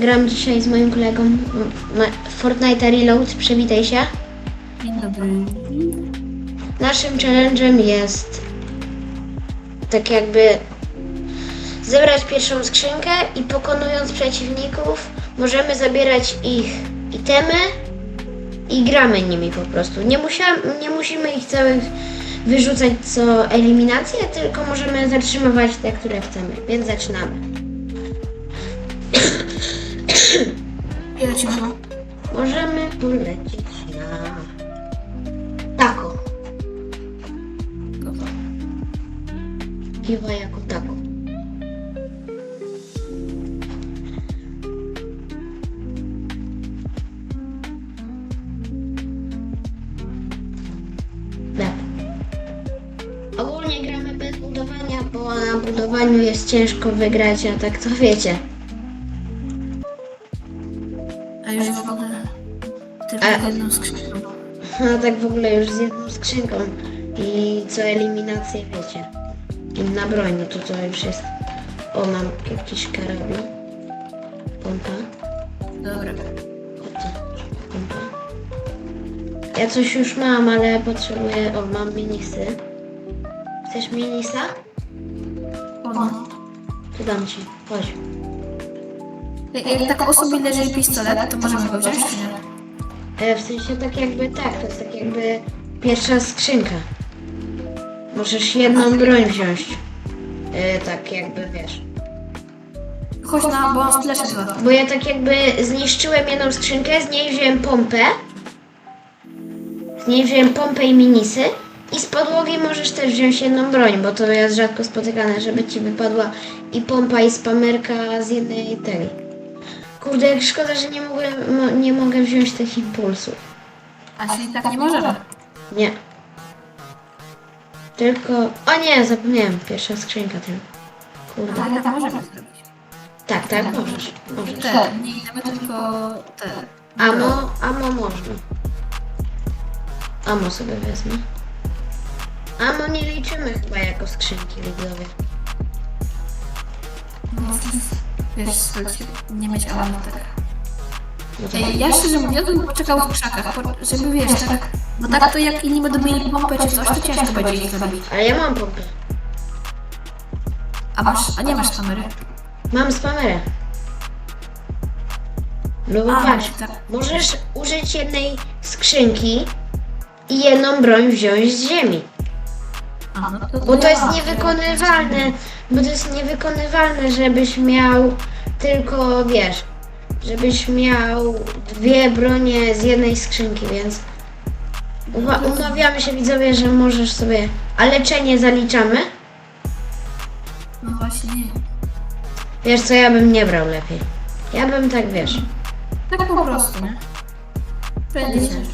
gram dzisiaj z moim kolegą Fortnite Reload. Przywitaj się. Dzień dobry. Naszym challenge'em jest tak jakby zebrać pierwszą skrzynkę i pokonując przeciwników możemy zabierać ich itemy i gramy nimi po prostu. Nie, musiałam, nie musimy ich całych wyrzucać co eliminację, tylko możemy zatrzymywać te, które chcemy. Więc zaczynamy. I lecimy. Możemy polecieć na tako. Kiwa jako tako. Tak. Ogólnie gramy bez budowania, bo na budowaniu jest ciężko wygrać, a tak to wiecie. A- jedną skrzynką. No tak w ogóle już z jedną skrzynką i co eliminację wiecie. Na broń, no to to już jest. O, mam jakiś karabin. Pompa. Dobra. Oto, pompa. Ja coś już mam, ale potrzebuję. O, mam minisy. Chcesz minisa? Ono. To dam ci. Chodź. Jak, jak tak osobie leży pistolet, to możemy go wziąć, czy nie? E, w sensie tak jakby tak, to jest tak jakby pierwsza skrzynka. Możesz jedną broń wziąć. E, tak jakby wiesz. Chodź na, bo mam splash dwa. Bo ja tak jakby zniszczyłem jedną skrzynkę, z niej wziąłem pompę. Z niej wziąłem pompę i minisy. I z podłogi możesz też wziąć jedną broń, bo to jest rzadko spotykane, żeby ci wypadła i pompa i spamerka z jednej tej. Kurde, jak szkoda, że nie mogę, mo, nie mogę wziąć tych impulsów. A czyli tak nie możemy. Nie. Tylko... O nie, zapomniałem. Pierwsza skrzynka tylko. Kurde. Ale tak możemy zrobić. Tak, tak, możesz. Możesz. Te, nie idziemy tylko te. Amo, amo można. Amo sobie wezmę. Amo nie liczymy chyba jako skrzynki widzowie. No, wiesz, nie mieć to Ej, Ja szczerze mówiąc bym poczekał w krzakach, po- żeby wiesz, tak, bo tak to jak inni będą mieli pompę czy coś, to ciężko będzie ich zabić. Ale ja mam pompę. A masz, a nie masz kamery. Mam spamerę. No bo A, patrz, tak. możesz użyć jednej skrzynki i jedną broń wziąć z ziemi. No to, Bo to jest niewykonywalne, bo to jest niewykonywalne, żebyś miał tylko, wiesz, żebyś miał dwie bronie z jednej skrzynki, więc uwa- umawiamy się widzowie, że możesz sobie, a leczenie zaliczamy? No właśnie, Wiesz co, ja bym nie brał lepiej. Ja bym tak, wiesz, tak po prostu, nie? Będzie ciężko.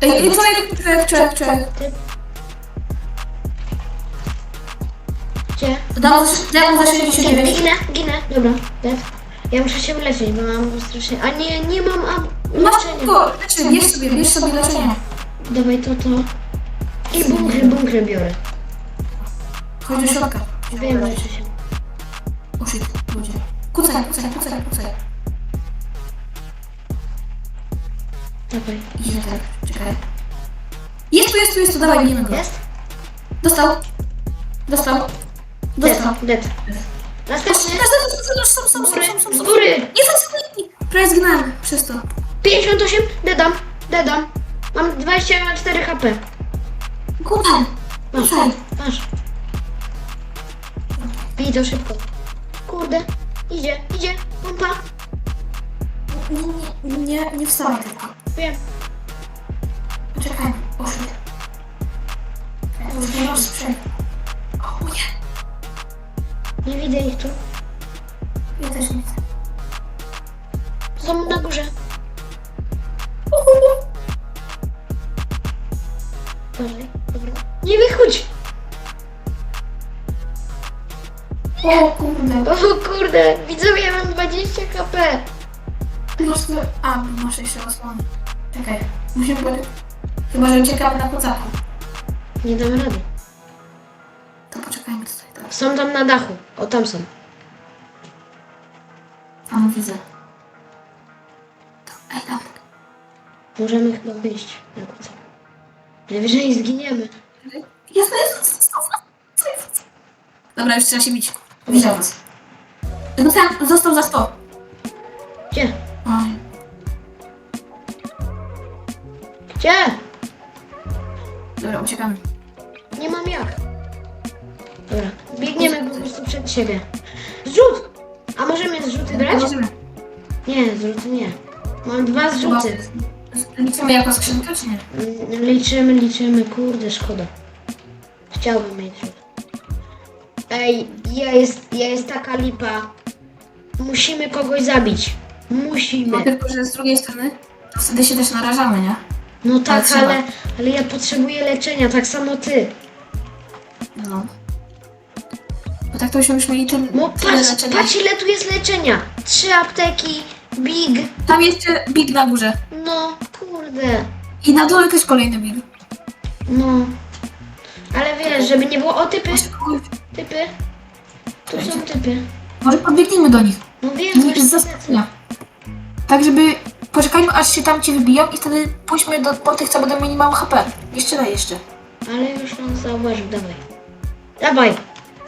Ej, ej, człowiek, człowiek, człowiek, człowiek. gdzie? Dam, dam za 69. Ginę, ginę, dobra, dead. Ja muszę się uleczyć, bo mam strasznie, a nie, nie mam am- Masz leczenia. tylko, leczenie, bierz sobie, bierz sobie leczenie. Dawaj to, to. I bunkry, bunkry biorę. Chodź do środka. Wiem, leczę się. O shit, ludzie. Kucaj, kucaj, kucaj, kucaj. Dawaj. Idzie tak, czekaj. Jest tu, jest tu, jest tu, dawaj, bijemy go. Jest? Dostał. Dostał. Dostał. Dead. Dead. Następny. Są, Z są, góry, są, są, z góry. Nie są sklepni. Prawie zginąłem przez to. 58. Dedam. Dedam. Mam 24 HP. Kucaj. Masz. Kucaj. Masz. Bij to szybko. Kurde. Idzie, idzie. Pompa. Nie, nie, nie, nie wstawaj tylko. Wiem. Poczekaj. Shit. Już nie masz sprzęt. O nie. Nie widzę ich tu. Ja też nie chcę. Są na górze. Uważaj. Dobra. Nie wychodź. O kurde. O kurde. Widzowie, ja mam 20 HP. Masz. A, masz jeszcze osłony. Czekaj. Musimy... po- Chyba, że uciekamy na kucaku. Nie dam rady. To poczekajmy tutaj. Tak. Są tam na dachu. O, tam są. Tam widzę. To- Ej, tam. Możemy chyba wyjść. na górę. Najwyżej zginiemy. Jest, jest, jest. Dobra, już trzeba się bić. Widział was. No tam, został za 100. Gdzie? Dobra, uciekamy. Nie mam jak. Dobra, biegniemy po prostu przed siebie. Zrzut! A możemy zrzuty brać? Możemy. Nie, zrzuty nie. Mam dwa zrzuty. Liczymy jako skrzynkę, czy nie? Mm, Liczymy, liczymy, kurde, szkoda. Chciałbym mieć rzut. Ej, ja jest, ja jest taka lipa. Musimy kogoś zabić. No Musimy. tylko, że z drugiej strony wtedy się też narażamy, nie? No tak, ale, ale ja potrzebuję leczenia, tak samo ty. No. Bo tak to byśmy już mieli ten No tyle patrz, leczenia. patrz ile tu jest leczenia. Trzy apteki, big. Tam jeszcze big na górze. No, kurde. I na dole też kolejny big. No. Ale wiesz, żeby nie było... O, typy, typy. Tu są typy. może podbiegnijmy do nich. No wiem, Nie właśnie z zaskoczenia. Tak, żeby poczekajmy aż się tam ci wybiją i wtedy pójdźmy do, po tych, co będą mieli mało HP. Jeszcze daj jeszcze. Ale już on zauważył, dawaj. Dawaj,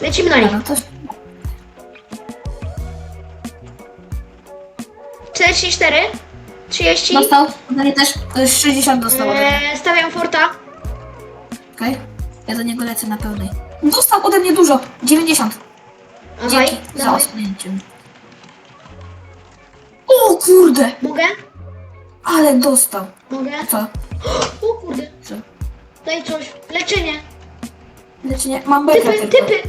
lecimy na nich. No to 44, 30. dostał. Ode mnie też e, 60 dostał ode mnie. Eee, stawiam forta. Okej. Ja do niego lecę na pełnej. Dostał ode mnie dużo. 90. Dawaj, Dzięki za dawaj. osunięcie. O kurde! Mogę? Ale dostał. Mogę? Co? O kurde, Co? daj coś. Leczenie. Leczenie. Mam bekę Typy, tylko. typy.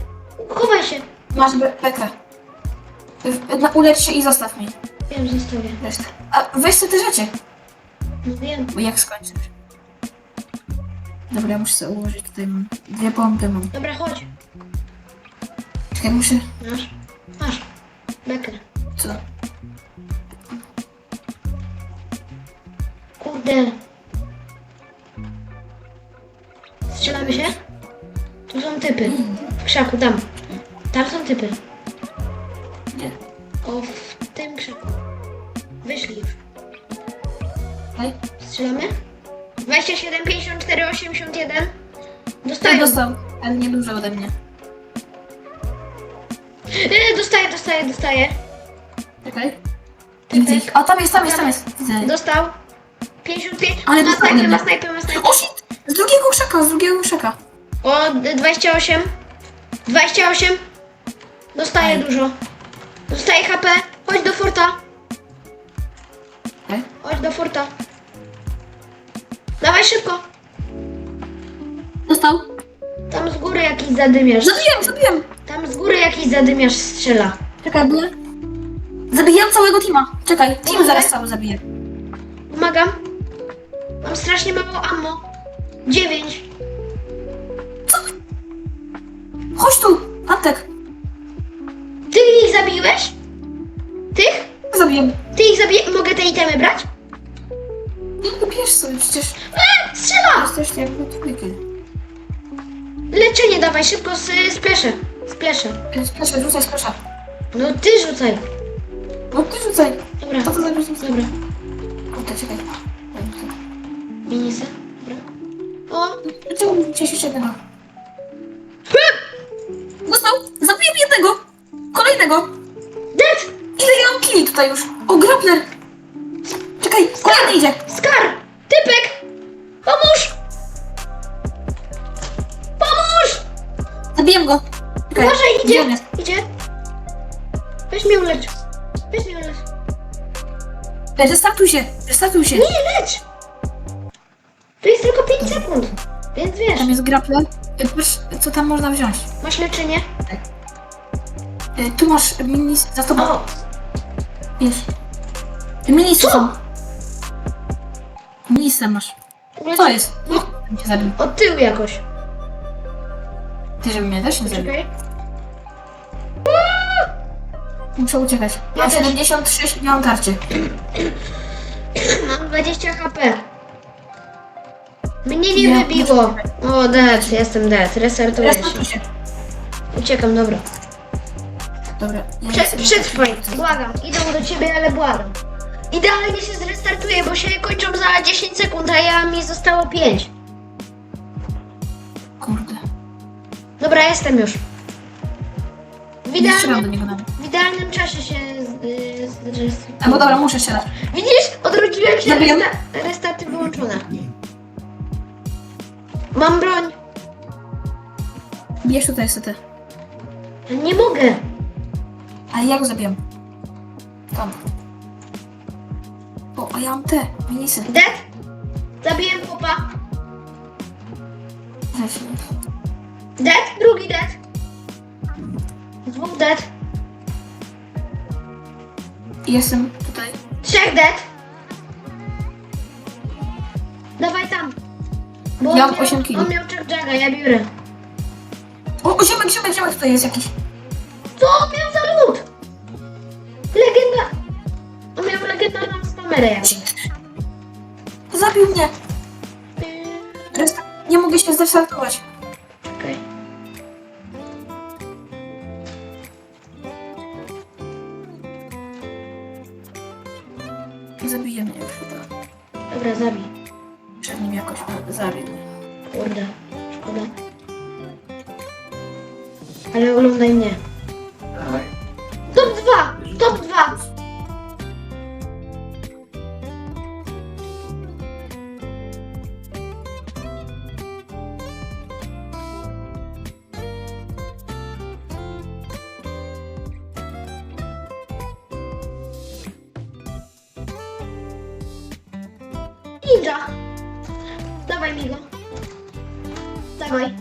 Chowaj się. Masz be bekę. Na, ulecz się i zostaw mi Wiem, zostawię. resztę. A weź sobie te rzeczy. No wiem. Bo jak skończysz? Dobra, ja muszę sobie ułożyć tutaj mam. Dwie pompy mam. Dobra, chodź. Czekaj, muszę. Masz. Masz. Bekę. Co? Kurde. Strzelamy się? Tu są typy. W krzaku, tam. Tam są typy. Gdzie? O, w tym krzaku. Wyszli już. Okej. Strzelamy? 27, 54, 81. Tak, Dostaję. dostał. Ale nie dużo ode mnie. Yy, dostaję, dostaję, dostaję. Czekaj. Widzę ich. O, tam jest, tam jest, tam jest. Widzę. Dostał. 55. Ale ma dostał snajpę, ode ma mnie. snajpę, ma snajpę. O shit! Z drugiego krzaka, z drugiego krzaka. O, d- 28. 28. Dostaję dużo. Dostaję HP. Chodź do forta. Okej. Chodź do forta. Dawaj szybko. Dostał. Tam z góry jakiś zadymiarz. Zabiłem, zabiłem. Tam z góry jakiś zadymiarz strzela. Czekaj, byłem. Zabijam całego teama. Czekaj, team zaraz cały zabiję. Pomagam. Mam strasznie mało ammo. 9. Chodź tu, Antek. Ty ich zabiłeś? Tych? Zabiję. Ty ich zabiłeś? Mogę te itemy brać? Nie bierz sobie, przecież E, strzela! jesteś jakby trójki. Leczenie dawaj, szybko z spleszę. Spleszę. Proszę, rzucaj, proszę. No ty rzucaj. No ty rzucaj. Dobra, To to zabić nic. dobra. Kurde, czekaj. Minisy. Dobra. O, Czemu gdzieś jeszcze jednego? Dostał! Zabiłem jednego! Kolejnego! dead! Ile ja mam kili tutaj już? O, grappler! Czekaj, kolejny idzie! Skar! Typek! Pomóż! Pomóż! Zabiłem go! Czekaj, Uważaj, gdzie on idzie! jest? Idzie! Weź mnie ulecz. Weź mnie ulecz. Ej, Restartuj się! Restartuj się! Nie, lecz! To jest tylko 5 sekund. Więc wiesz, Tam jest. Ej, Patrz, co tam można wziąć. masz leczenie. Ej, Tu masz minis za tobą. O, Wiesz. Minisy Co? Minisy masz. ulecz. Co jest? No, Tam cię zabił. od tyłu jakoś. Ty, żeby mnie też nie zabił. Czekaj. Muszę uciekać. Ja Mam też. 76 i nie mam tarczy. Mam 20 HP. Mnie nie Ja wybiło. O, dead, jestem dead. Restartuję się. Uciekam, dobra. Dobra. Ja Prze sobie- przetrwaj, błagam. Idą do ciebie, ale błagam. Idealnie się zrestartuje, bo się kończą za 10 sekund, a ja mi zostało 5. Kurde. Dobra, jestem już. W Nie strzelam do idealnym, niego nawet. w idealnym czasie się z- y, zrestartuje. Albo dobra, muszę strzelać. Widzisz? Odrodziłem się, Zabijam. resta restarty wyłączone. Mam broń. Bierz tutaj sobie. Nie mogę. Ale ja go zabiłem. Tam. O, a ja mam te minisy. Dead? Zabiję chłopa. Dead? Drugi dead. Dwóch dead. Jestem tutaj. Trzech dead. Dawaj tam. Bo Ja on mam miał- osiem kili. On miał Jaga, ja biorę. O, o ziomek, ziomek, ziomek tutaj jest jakiś. Co on miał za lód? Legenda... On miał legendarną spamerę jakąś. Zabił mnie. Resta... Nie mogę się zrestartować. Ninja! Dawaj mi go. Dawaj.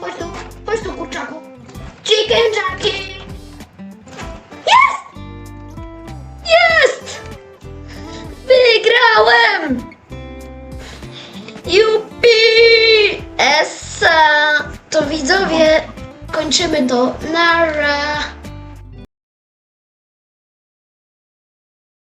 Chodź tu, chodź tu kurczaku. Chicken Jackie! Jest! Jest! Wygrałem! Jupi! Essa! To widzowie, kończymy to. Nara!